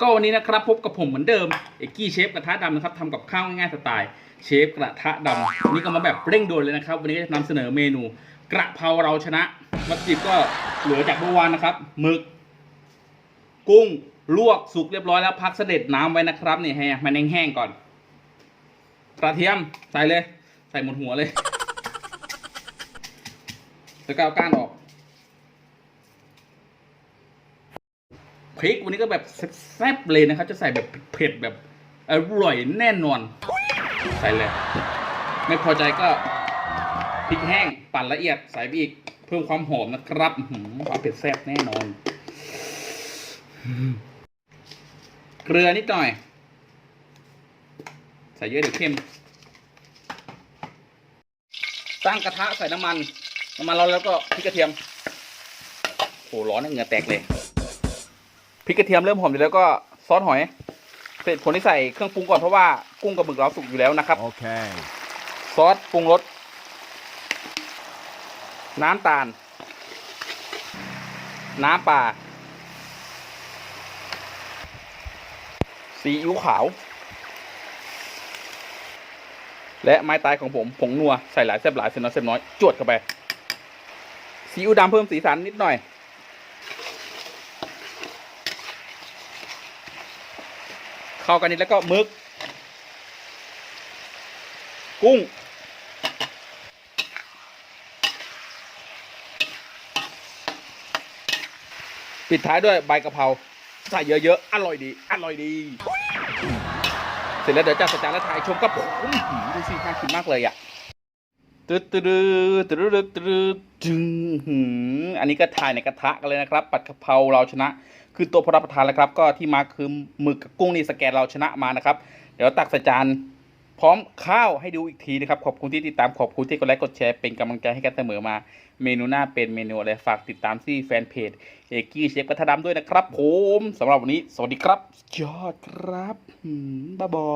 ก็วันนี้นะครับพบกับผมเหมือนเดิมเอกกี้เชฟกระทะดำนะครับทำกับข้าวง่ายๆสไตล์เชฟกระทะดำวันนี้ก็มาแบบเร่งด่วนเลยนะครับ วันนี้ก็จะนำเสนอเมนู กระเพราเราชนะวัตถุดิบก็เหลือจากเมื่อวานนะครับหมึก กุ้งลวกสุกเรียบร้อยแล้วพักเสด็จน้ำไว้นะครับนี่ให้มันแห้งๆก่อน กระเทียมใส่เลย ใส่หมดหัวเลยแล้วก็เอาก้านออก พริกวันนี้ก็แบบแซ่บๆเลยนะครับ จะใส่แบบเผ็ดแบบอร่อยแน่นอน ใส่เลย ไม่พอใจก็พริกแห้งปั่นละเอียดใส่ไปอีก เพิ่มความหอมนะครับความเผ็ดแซ่บแน่นอน เกลือนิดหน่อย ใส่เยอะเดี๋ยวเค็ม ตั้งกระทะใส่น้ำมัน น้ำมันร้อนแล้วก็พริกกระเทียมโอ้ร้อนนะเหงื่อแตกเลย พริกกระเทียมเริ่มหอมอยู่แล้วก็ซอสหอยเสร็จผลที่ใส่เครื่องปรุงก่อนเพราะว่ากุ้งกับหมึกเราสุกอยู่แล้วนะครับ Okay. ซอสปรุงรสน้ำตาล น้ำปลาซีอิ๊วขาว และไม้ตายของผมผงนัวใส่หลายแซ่บหลายเส้นน้อยเส้นน้อย จวดเข้าไปซีอิ๊วดำเพิ่มสีสันนิดหน่อย เข้ากันนิดแล้วก็มึก กุ้ง ปิดท้ายด้วยใบกะเพราใส่เยอะๆ อร่อยดี อร่อยดี เสร็จแล้วเดี๋ยวจะสจานและถ่ายชมกับผมดูสิน่ากินมากเลยอะตึ๊ดตึ๊ดตึ๊ดตึ๊ดตึ๊ดตึ๊ดจึงอันนี้ก็ถ่ายในกระทะกันเลยนะครับ ปัดกะเพราเราชนะ คือตัวพรับประทานแล้วครับก็ที่มาคือหมึกกับกุ้งนี่สแกนเราชนะมานะครับ เดี๋ยวตักใส่จานพร้อมข้าวให้ดูอีกทีนะครับ ขอบคุณที่ติดตามขอบคุณที่กดไลค์กดแชร์เป็นกำลังใจให้กันเสมอมา เมนูหน้าเป็นเมนูอะไรฝากติดตามที่แฟนเพจเอกกี้เชฟกระทะดำด้วยนะครับผมสำหรับวันนี้ สวัสดีครับยอดครับบ้าบอ